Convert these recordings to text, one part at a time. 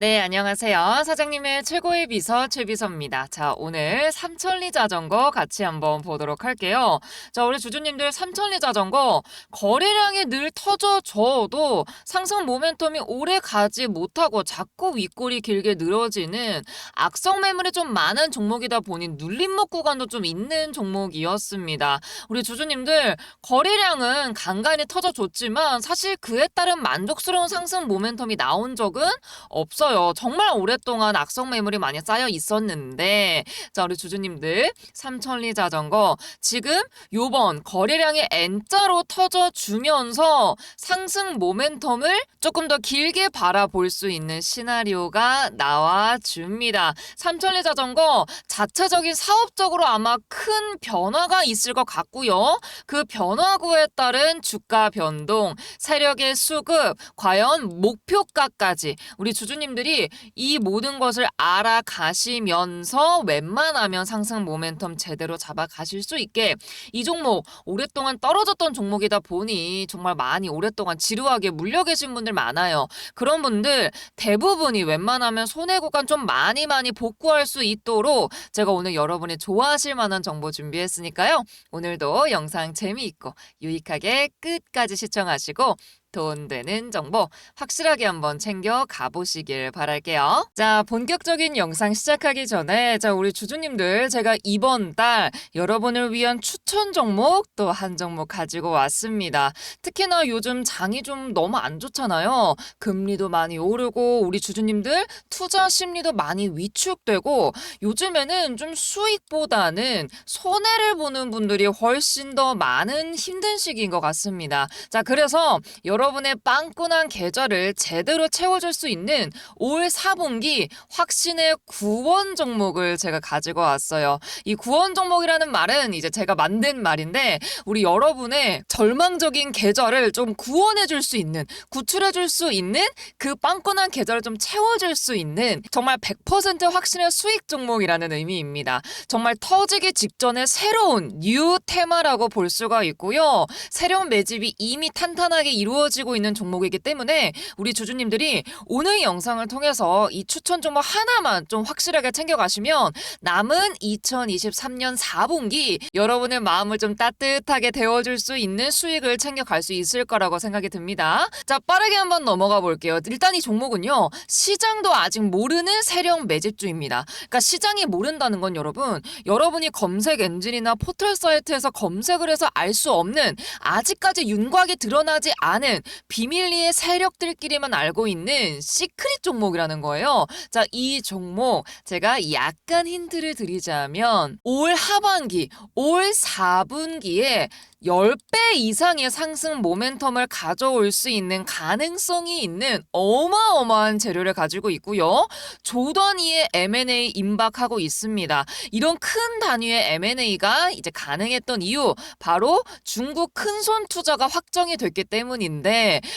네, 안녕하세요. 사장님의 최고의 비서 최비서입니다. 자, 오늘 삼천리 자전거 같이 한번 보도록 할게요. 자, 우리 주주님들 삼천리 자전거 거래량이 늘 터져줘도 상승 모멘텀이 오래 가지 못하고 자꾸 윗골이 길게 늘어지는 악성 매물이 좀 많은 종목이다 보니 눌림목 구간도 좀 있는 종목이었습니다. 우리 주주님들 거래량은 간간히 터져줬지만 사실 그에 따른 만족스러운 상승 모멘텀이 나온 적은 없어 요. 정말 오랫동안 악성 매물이 많이 쌓여 있었는데, 자, 우리 주주님들, 삼천리 자전거, 지금 요번 거래량이 N자로 터져주면서 상승 모멘텀을 조금 더 길게 바라볼 수 있는 시나리오가 나와줍니다. 삼천리 자전거 자체적인 사업적으로 아마 큰 변화가 있을 것 같고요. 그 변화구에 따른 주가 변동, 세력의 수급, 과연 목표가까지 우리 주주님들 이 이 모든 것을 알아가시면서 웬만하면 상승 모멘텀 제대로 잡아가실 수 있게 이 종목 오랫동안 떨어졌던 종목이다 보니 정말 많이 오랫동안 지루하게 물려 계신 분들 많아요. 그런 분들 대부분이 웬만하면 손해 구간 좀 많이 많이 복구할 수 있도록 제가 오늘 여러분이 좋아하실 만한 정보 준비했으니까요. 오늘도 영상 재미있고 유익하게 끝까지 시청하시고 돈 되는 정보 확실하게 한번 챙겨 가보시길 바랄게요. 자, 본격적인 영상 시작하기 전에 자, 우리 주주님들 제가 이번 달 여러분을 위한 추천 종목 또 한 종목 가지고 왔습니다. 특히나 요즘 장이 좀 너무 안 좋잖아요. 금리도 많이 오르고 우리 주주님들 투자 심리도 많이 위축되고 요즘에는 좀 수익보다는 손해를 보는 분들이 훨씬 더 많은 힘든 시기인 것 같습니다. 자, 그래서 여러 분의 빵꾸난 계좌를 제대로 채워줄 수 있는 올 4분기 확신의 구원 종목을 제가 가지고 왔어요. 이 구원 종목이라는 말은 이제 제가 만든 말인데 우리 여러분의 절망적인 계좌를 좀 구원해줄 수 있는 구출해줄 수 있는 그 빵꾸난 계좌를 좀 채워줄 수 있는 정말 100% 확신의 수익 종목이라는 의미입니다. 정말 터지기 직전에 새로운 뉴 테마라고 볼 수가 있고요. 새로운 매집이 이미 탄탄하게 이루어 지고 있는 종목이기 때문에 우리 주주님들이 오늘 영상을 통해서 이 추천 종목 하나만 좀 확실하게 챙겨가시면 남은 2023년 4분기 여러분의 마음을 좀 따뜻하게 데워줄 수 있는 수익을 챙겨갈 수 있을 거라고 생각이 듭니다. 자, 빠르게 한번 넘어가 볼게요. 일단 이 종목은요, 시장도 아직 모르는 세력 매집주입니다. 그러니까 시장이 모른다는 건 여러분, 여러분이 검색 엔진이나 포털 사이트에서 검색을 해서 알 수 없는 아직까지 윤곽이 드러나지 않은 비밀리에 세력들끼리만 알고 있는 시크릿 종목이라는 거예요. 자, 이 종목 제가 약간 힌트를 드리자면 올 하반기, 올 4분기에 10배 이상의 상승 모멘텀을 가져올 수 있는 가능성이 있는 어마어마한 재료를 가지고 있고요. 조 단위의 M&A 임박하고 있습니다. 이런 큰 단위의 M&A가 이제 가능했던 이유 바로 중국 큰손 투자가 확정이 됐기 때문인데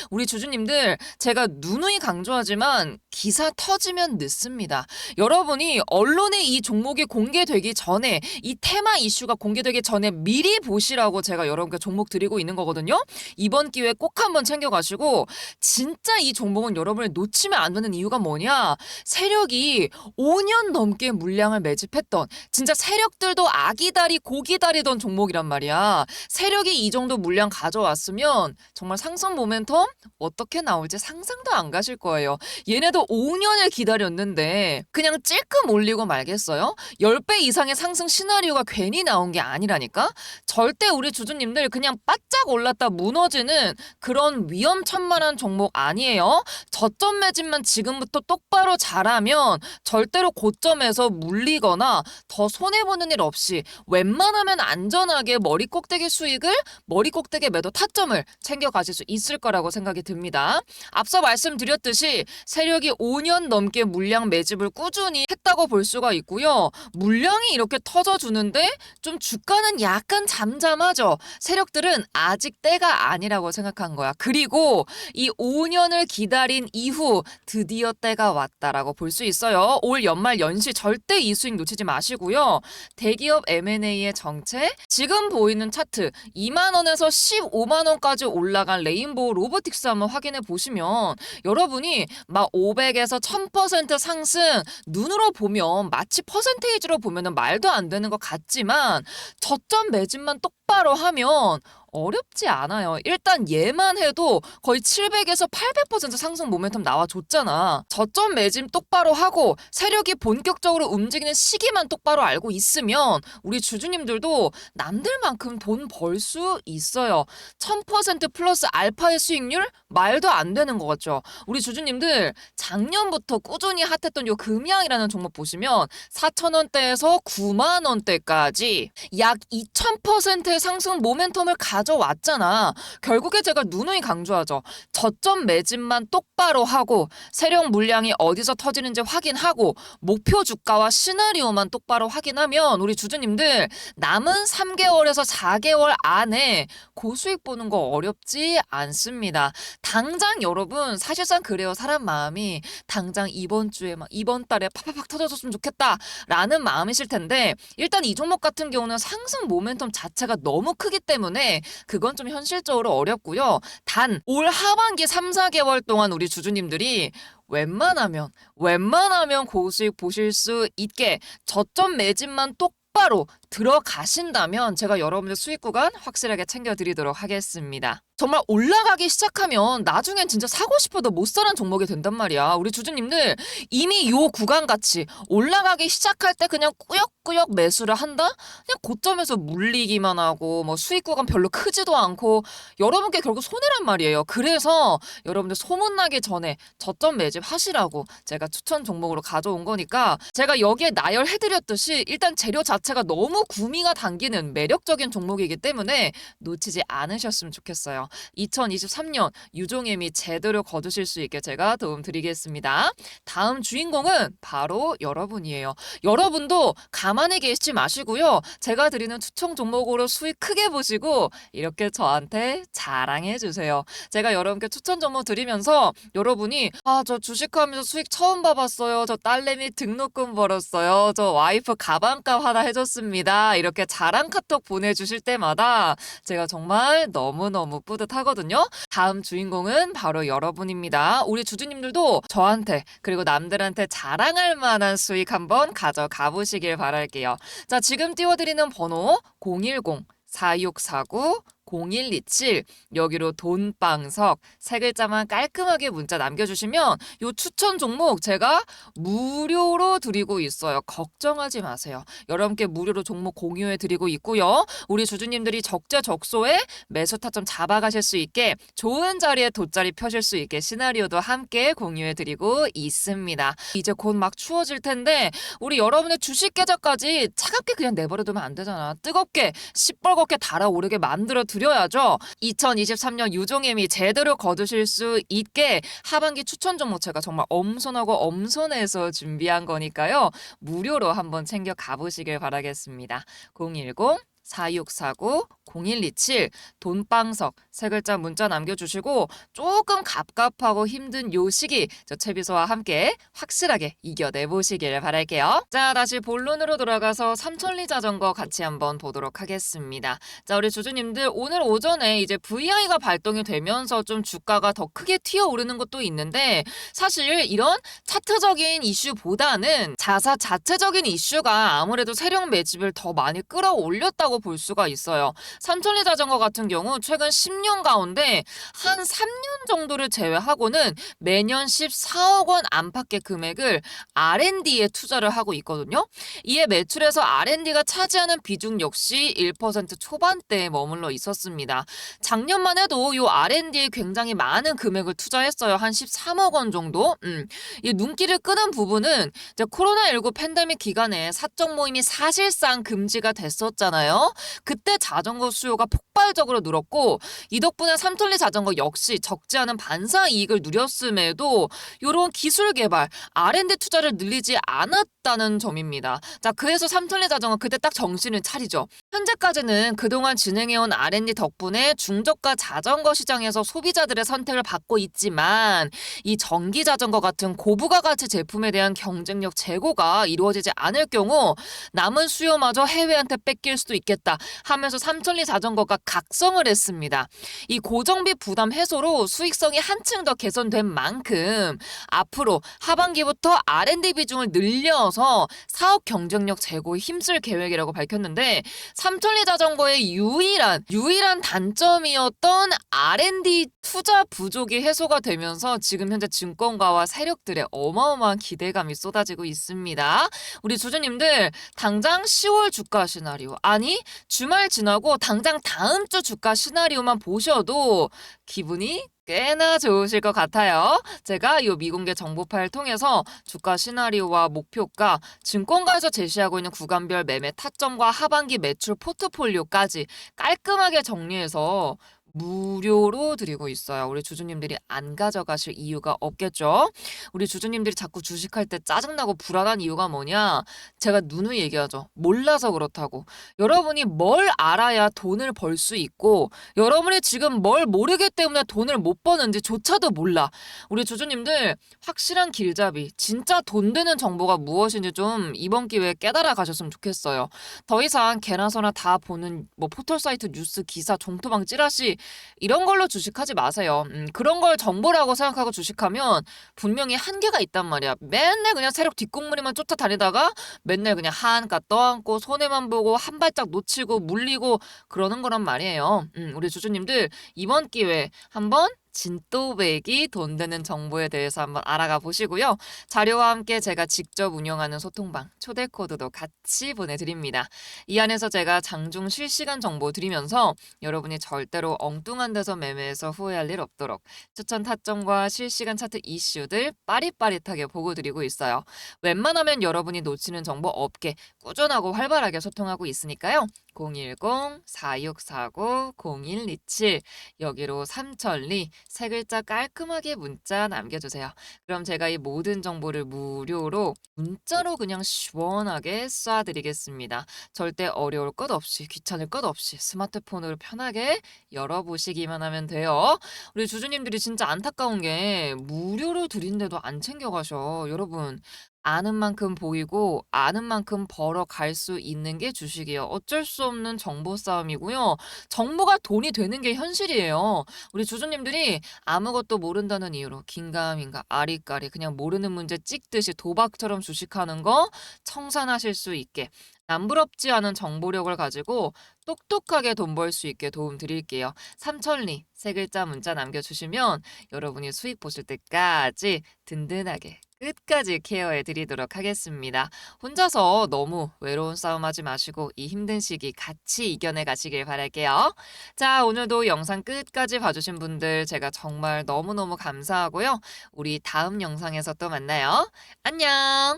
우리 주주님들 제가 누누이 강조하지만 기사 터지면 늦습니다. 여러분이 언론에 이 종목이 공개되기 전에 이 테마 이슈가 공개되기 전에 미리 보시라고 제가 여러분께 종목 드리고 있는 거거든요. 이번 기회에 꼭 한번 챙겨가시고 진짜 이 종목은 여러분을 놓치면 안 되는 이유가 뭐냐? 세력이 5년 넘게 물량을 매집했던 진짜 세력들도 아기다리 고기다리던 종목이란 말이야. 세력이 이 정도 물량 가져왔으면 정말 상승 모멘텀 어떻게 나올지 상상도 안 가실 거예요. 얘네도 5년을 기다렸는데 그냥 찔끔 올리고 말겠어요? 10배 이상의 상승 시나리오가 괜히 나온 게 아니라니까? 절대 우리 주주님들 그냥 바짝 올랐다 무너지는 그런 위험천만한 종목 아니에요. 저점 매집만 지금부터 똑바로 잘하면 절대로 고점에서 물리거나 더 손해보는 일 없이 웬만하면 안전하게 머리 꼭대기 수익을 머리 꼭대기 매도 타점을 챙겨가실 수 있을 거라고 생각이 듭니다. 앞서 말씀드렸듯이 세력이 5년 넘게 물량 매집을 꾸준히 했다고 볼 수가 있고요. 물량이 이렇게 터져주는데 좀 주가는 약간 잠잠하죠. 세력들은 아직 때가 아니라고 생각한 거야. 그리고 이 5년을 기다린 이후 드디어 때가 왔다라고 볼 수 있어요. 올 연말 연시 절대 이 수익 놓치지 마시고요. 대기업 M&A의 정책, 지금 보이는 차트 2만 원에서 15만 원까지 올라간 레인보 우뭐 로보틱스 한번 확인해 보시면 여러분이 막 500에서 1000% 상승 눈으로 보면 마치 퍼센테이지로 보면은 말도 안 되는 것 같지만 저점 매집만 똑바로 하면 어렵지 않아요. 일단 얘만 해도 거의 700에서 800% 상승 모멘텀 나와줬잖아. 저점 매짐 똑바로 하고 세력이 본격적으로 움직이는 시기만 똑바로 알고 있으면 우리 주주님들도 남들만큼 돈 벌 수 있어요. 1000% 플러스 알파의 수익률 말도 안 되는 것 같죠. 우리 주주님들 작년부터 꾸준히 핫했던 요 금양이라는 종목 보시면 4,000원대에서 9만 원대까지 약 2,000%의 상승 모멘텀을 가져왔잖아. 결국에 제가 누누이 강조하죠. 저점 매집만 똑바로 하고 세력 물량이 어디서 터지는지 확인하고 목표 주가와 시나리오만 똑바로 확인하면 우리 주주님들 남은 3개월에서 4개월 안에 고수익 보는 거 어렵지 않습니다. 당장 여러분 사실상 그래요. 사람 마음이 당장 이번 주에 막 이번 달에 팍팍팍 터져줬으면 좋겠다라는 마음이실 텐데 일단 이 종목 같은 경우는 상승 모멘텀 자체가 너무 크기 때문에 그건 좀 현실적으로 어렵고요. 단 올 하반기 3, 4개월 동안 우리 주주님들이 웬만하면 웬만하면 고수익 보실 수 있게 저점 매집만 똑바로 들어가신다면 제가 여러분들 수익 구간 확실하게 챙겨드리도록 하겠습니다. 정말 올라가기 시작하면 나중엔 진짜 사고 싶어도 못 사는 종목이 된단 말이야. 우리 주주님들 이미 요 구간 같이 올라가기 시작할 때 그냥 꾸역꾸역 매수를 한다? 그냥 고점에서 물리기만 하고 뭐 수익 구간 별로 크지도 않고 여러분께 결국 손해란 말이에요. 그래서 여러분들 소문나기 전에 저점 매집 하시라고 제가 추천 종목으로 가져온 거니까 제가 여기에 나열해드렸듯이 일단 재료 자체가 너무 구미가 당기는 매력적인 종목이기 때문에 놓치지 않으셨으면 좋겠어요. 2023년 유종엠이 제대로 거두실 수 있게 제가 도움 드리겠습니다. 다음 주인공은 바로 여러분이에요. 여러분도 가만히 계시지 마시고요. 제가 드리는 추천 종목으로 수익 크게 보시고 이렇게 저한테 자랑해 주세요. 제가 여러분께 추천 종목 드리면서 여러분이 아 저 주식하면서 수익 처음 봐봤어요. 저 딸내미 등록금 벌었어요. 저 와이프 가방값 하나 해줬습니다. 이렇게 자랑 카톡 보내주실 때마다 제가 정말 너무너무 뿌듯하거든요. 다음 주인공은 바로 여러분입니다. 우리 주주님들도 저한테 그리고 남들한테 자랑할 만한 수익 한번 가져가 보시길 바랄게요. 자, 지금 띄워드리는 번호 010 4649 0127 여기로 돈방석 세 글자만 깔끔하게 문자 남겨주시면 요 추천 종목 제가 무료로 드리고 있어요. 걱정하지 마세요. 여러분께 무료로 종목 공유해 드리고 있고요. 우리 주주님들이 적재적소에 매수 타점 잡아가실 수 있게 좋은 자리에 돗자리 펴실 수 있게 시나리오도 함께 공유해 드리고 있습니다. 이제 곧 막 추워질 텐데 우리 여러분의 주식 계좌까지 차갑게 그냥 내버려두면 안 되잖아. 뜨겁게 시뻘겋게 달아오르게 만들어 드 려야죠. 2023년 유종임이 제대로 거두실 수 있게 하반기 추천 종목 제가 정말 엄선하고 엄선해서 준비한 거니까요. 무료로 한번 챙겨 가보시길 바라겠습니다. 010 4649 0127 돈방석 세 글자 문자 남겨주시고 조금 갑갑하고 힘든 요 시기 저 채비소와 함께 확실하게 이겨내 보시길 바랄게요. 자 다시 본론으로 돌아가서 삼천리 자전거 같이 한번 보도록 하겠습니다. 자 우리 주주님들 오늘 오전에 이제 VI가 발동이 되면서 좀 주가가 더 크게 튀어오르는 것도 있는데 사실 이런 차트적인 이슈보다는 자사 자체적인 이슈가 아무래도 세력 매집을 더 많이 끌어올렸다고 볼 수가 있어요. 삼천리 자전거 같은 경우 최근 10년 가운데 한 3년 정도를 제외하고는 매년 14억 원 안팎의 금액을 R&D에 투자를 하고 있거든요. 이에 매출에서 R&D가 차지하는 비중 역시 1% 초반대에 머물러 있었습니다. 작년만 해도 요 R&D에 굉장히 많은 금액을 투자했어요. 한 13억 원 정도. 음. 이 눈길을 끄는 부분은 이제 코로나19 팬데믹 기간에 사적 모임이 사실상 금지가 됐었잖아요. 그때 자전거 수요가 폭발적으로 늘었고 이 덕분에 삼천리 자전거 역시 적지 않은 반사 이익을 누렸음에도 이런 기술 개발, R&D 투자를 늘리지 않았다는 점입니다. 자, 그래서 삼천리 자전거 그때 딱 정신을 차리죠. 현재까지는 그동안 진행해온 R&D 덕분에 중저가 자전거 시장에서 소비자들의 선택을 받고 있지만 이 전기 자전거 같은 고부가 가치 제품에 대한 경쟁력 제고가 이루어지지 않을 경우 남은 수요마저 해외한테 뺏길 수도 있겠다 하면서 삼천 삼천리 자전거가 각성을 했습니다. 이 고정비 부담 해소로 수익성이 한층 더 개선된 만큼 앞으로 하반기부터 R&D 비중을 늘려서 사업 경쟁력 제고에 힘쓸 계획이라고 밝혔는데 삼천리 자전거의 유일한 유일한 단점이었던 R&D 투자 부족이 해소가 되면서 지금 현재 증권가와 세력들의 어마어마한 기대감이 쏟아지고 있습니다. 우리 주주님들 당장 10월 주가 시나리오 아니 주말 지나고 당장 다음 주 주가 시나리오만 보셔도 기분이 꽤나 좋으실 것 같아요. 제가 이 미공개 정보 파일 통해서 주가 시나리오와 목표가 증권가에서 제시하고 있는 구간별 매매 타점과 하반기 매출 포트폴리오까지 깔끔하게 정리해서 무료로 드리고 있어요. 우리 주주님들이 안 가져가실 이유가 없겠죠? 우리 주주님들이 자꾸 주식할 때 짜증나고 불안한 이유가 뭐냐? 제가 누누이 얘기하죠. 몰라서 그렇다고. 여러분이 뭘 알아야 돈을 벌 수 있고, 여러분이 지금 뭘 모르기 때문에 돈을 못 버는지 조차도 몰라. 우리 주주님들 확실한 길잡이, 진짜 돈 되는 정보가 무엇인지 좀 이번 기회에 깨달아 가셨으면 좋겠어요. 더 이상 개나 소나 다 보는 뭐 포털 사이트 뉴스 기사 종토방 찌라시 이런 걸로 주식하지 마세요. 음, 그런 걸 정보라고 생각하고 주식하면 분명히 한계가 있단 말이야. 맨날 그냥 세력 뒷공무니만 쫓아다니다가 맨날 그냥 한가 떠안고 손해만 보고 한 발짝 놓치고 물리고 그러는 거란 말이에요. 음, 우리 주주님들 이번 기회에 한번 진또배기 돈 되는 정보에 대해서 한번 알아가 보시고요. 자료와 함께 제가 직접 운영하는 소통방 초대 코드도 같이 보내드립니다. 이 안에서 제가 장중 실시간 정보 드리면서 여러분이 절대로 엉뚱한 데서 매매해서 후회할 일 없도록 추천 타점과 실시간 차트 이슈들 빠릿빠릿하게 보고 드리고 있어요. 웬만하면 여러분이 놓치는 정보 없게 꾸준하고 활발하게 소통하고 있으니까요. 010-4649-0127 여기로 삼천리 세 글자 깔끔하게 문자 남겨주세요. 그럼 제가 이 모든 정보를 무료로 문자로 그냥 시원하게 쏴드리겠습니다. 절대 어려울 것 없이 귀찮을 것 없이 스마트폰으로 편하게 열어보시기만 하면 돼요. 우리 주주님들이 진짜 안타까운 게 무료로 드린데도 안 챙겨가셔. 여러분 아는 만큼 보이고 아는 만큼 벌어 갈 수 있는 게 주식이에요. 어쩔 수 없는 정보 싸움이고요. 정보가 돈이 되는 게 현실이에요. 우리 주주님들이 아무것도 모른다는 이유로 긴가민가 아리까리 그냥 모르는 문제 찍듯이 도박처럼 주식하는 거 청산하실 수 있게 남부럽지 않은 정보력을 가지고 똑똑하게 돈 벌 수 있게 도움 드릴게요. 삼천리 세 글자 문자 남겨주시면 여러분이 수익 보실 때까지 든든하게 끝까지 케어해 드리도록 하겠습니다. 혼자서 너무 외로운 싸움 하지 마시고 이 힘든 시기 같이 이겨내 가시길 바랄게요. 자, 오늘도 영상 끝까지 봐주신 분들 제가 정말 너무너무 감사하고요. 우리 다음 영상에서 또 만나요. 안녕!